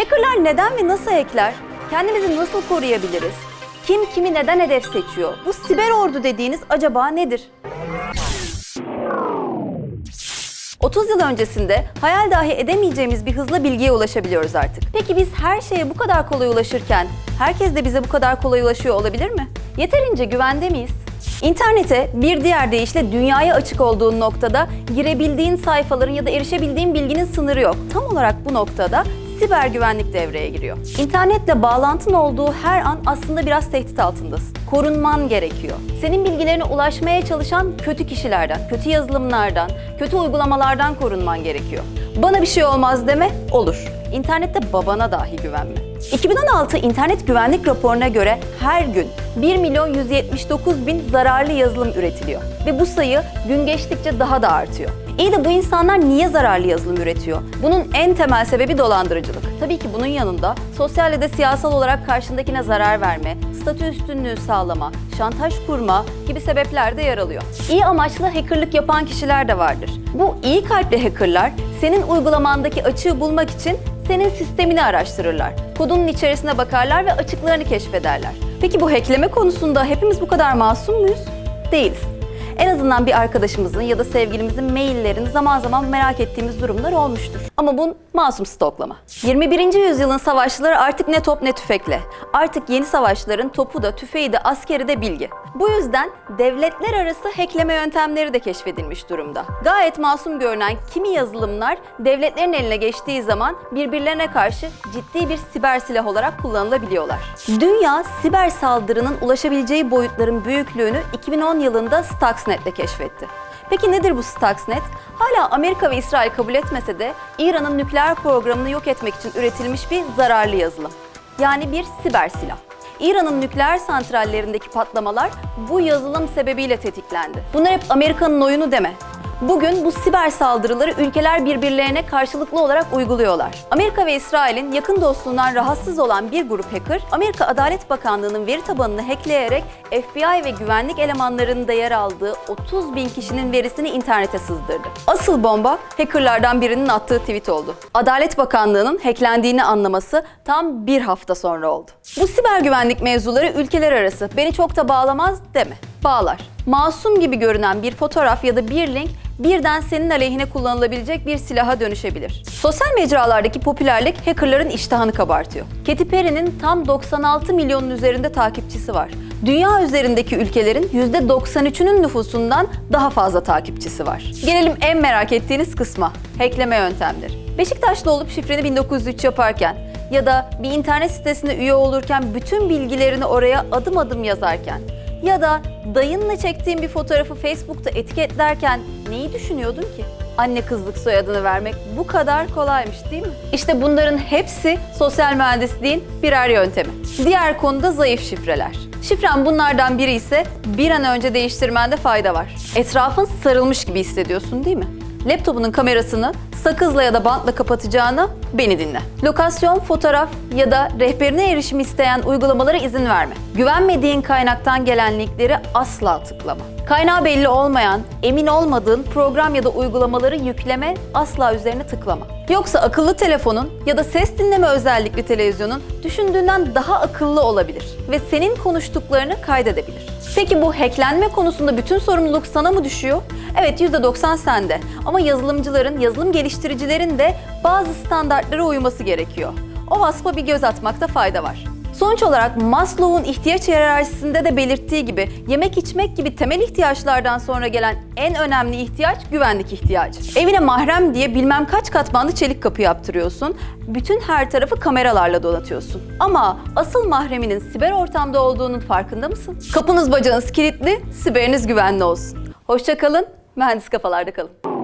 Hackerlar neden ve nasıl hackler? Kendimizi nasıl koruyabiliriz? Kim kimi neden hedef seçiyor? Bu siber ordu dediğiniz acaba nedir? 30 yıl öncesinde hayal dahi edemeyeceğimiz bir hızla bilgiye ulaşabiliyoruz artık. Peki biz her şeye bu kadar kolay ulaşırken herkes de bize bu kadar kolay ulaşıyor olabilir mi? Yeterince güvende miyiz? İnternete bir diğer deyişle dünyaya açık olduğun noktada girebildiğin sayfaların ya da erişebildiğin bilginin sınırı yok. Tam olarak bu noktada siber güvenlik devreye giriyor. İnternetle bağlantın olduğu her an aslında biraz tehdit altındasın. Korunman gerekiyor. Senin bilgilerine ulaşmaya çalışan kötü kişilerden, kötü yazılımlardan, kötü uygulamalardan korunman gerekiyor. Bana bir şey olmaz deme, olur. İnternette babana dahi güvenme. 2016 İnternet Güvenlik Raporu'na göre her gün 1 milyon 179 bin zararlı yazılım üretiliyor. Ve bu sayı gün geçtikçe daha da artıyor. İyi de bu insanlar niye zararlı yazılım üretiyor? Bunun en temel sebebi dolandırıcılık. Tabii ki bunun yanında sosyal ya da siyasal olarak karşındakine zarar verme, statü üstünlüğü sağlama, şantaj kurma gibi sebepler de yer alıyor. İyi amaçlı hackerlık yapan kişiler de vardır. Bu iyi kalpli hackerlar senin uygulamandaki açığı bulmak için senin sistemini araştırırlar. Kodunun içerisine bakarlar ve açıklarını keşfederler. Peki bu hackleme konusunda hepimiz bu kadar masum muyuz? Değiliz. En azından bir arkadaşımızın ya da sevgilimizin maillerini zaman zaman merak ettiğimiz durumlar olmuştur. Ama bu masum stoklama. 21. yüzyılın savaşçıları artık ne top ne tüfekle. Artık yeni savaşların topu da tüfeği de askeri de bilgi. Bu yüzden devletler arası hackleme yöntemleri de keşfedilmiş durumda. Gayet masum görünen kimi yazılımlar devletlerin eline geçtiği zaman birbirlerine karşı ciddi bir siber silah olarak kullanılabiliyorlar. Dünya siber saldırının ulaşabileceği boyutların büyüklüğünü 2010 yılında Stuxnet'le keşfetti. Peki nedir bu Stuxnet? Hala Amerika ve İsrail kabul etmese de İran'ın nükleer programını yok etmek için üretilmiş bir zararlı yazılım. Yani bir siber silah. İran'ın nükleer santrallerindeki patlamalar bu yazılım sebebiyle tetiklendi. Bunlar hep Amerika'nın oyunu deme. Bugün bu siber saldırıları ülkeler birbirlerine karşılıklı olarak uyguluyorlar. Amerika ve İsrail'in yakın dostluğundan rahatsız olan bir grup hacker, Amerika Adalet Bakanlığı'nın veri tabanını hackleyerek FBI ve güvenlik elemanlarının da yer aldığı 30 bin kişinin verisini internete sızdırdı. Asıl bomba hackerlardan birinin attığı tweet oldu. Adalet Bakanlığı'nın hacklendiğini anlaması tam bir hafta sonra oldu. Bu siber güvenlik mevzuları ülkeler arası beni çok da bağlamaz deme. Bağlar. Masum gibi görünen bir fotoğraf ya da bir link birden senin aleyhine kullanılabilecek bir silaha dönüşebilir. Sosyal mecralardaki popülerlik hackerların iştahını kabartıyor. Katy Perry'nin tam 96 milyonun üzerinde takipçisi var. Dünya üzerindeki ülkelerin %93'ünün nüfusundan daha fazla takipçisi var. Gelelim en merak ettiğiniz kısma. Hackleme yöntemleri. Beşiktaşlı olup şifreni 1903 yaparken ya da bir internet sitesine üye olurken bütün bilgilerini oraya adım adım yazarken ya da dayınla çektiğin bir fotoğrafı Facebook'ta etiketlerken neyi düşünüyordun ki? Anne kızlık soyadını vermek bu kadar kolaymış değil mi? İşte bunların hepsi sosyal mühendisliğin birer yöntemi. Diğer konuda zayıf şifreler. Şifren bunlardan biri ise bir an önce değiştirmende fayda var. Etrafın sarılmış gibi hissediyorsun değil mi? Laptopunun kamerasını sakızla ya da bantla kapatacağına beni dinle. Lokasyon, fotoğraf ya da rehberine erişim isteyen uygulamalara izin verme. Güvenmediğin kaynaktan gelen linkleri asla tıklama. Kaynağı belli olmayan, emin olmadığın program ya da uygulamaları yükleme, asla üzerine tıklama. Yoksa akıllı telefonun ya da ses dinleme özellikli televizyonun düşündüğünden daha akıllı olabilir ve senin konuştuklarını kaydedebilir. Peki bu hacklenme konusunda bütün sorumluluk sana mı düşüyor? Evet %90 sende ama yazılımcıların, yazılım geliştiricilerin de bazı standartlara uyması gerekiyor. O vasfa bir göz atmakta fayda var. Sonuç olarak Maslow'un ihtiyaç hiyerarşisinde de belirttiği gibi yemek içmek gibi temel ihtiyaçlardan sonra gelen en önemli ihtiyaç güvenlik ihtiyacı. Evine mahrem diye bilmem kaç katmanlı çelik kapı yaptırıyorsun. Bütün her tarafı kameralarla donatıyorsun. Ama asıl mahreminin siber ortamda olduğunun farkında mısın? Kapınız bacağınız kilitli, siberiniz güvenli olsun. Hoşça kalın, mühendis kafalarda kalın.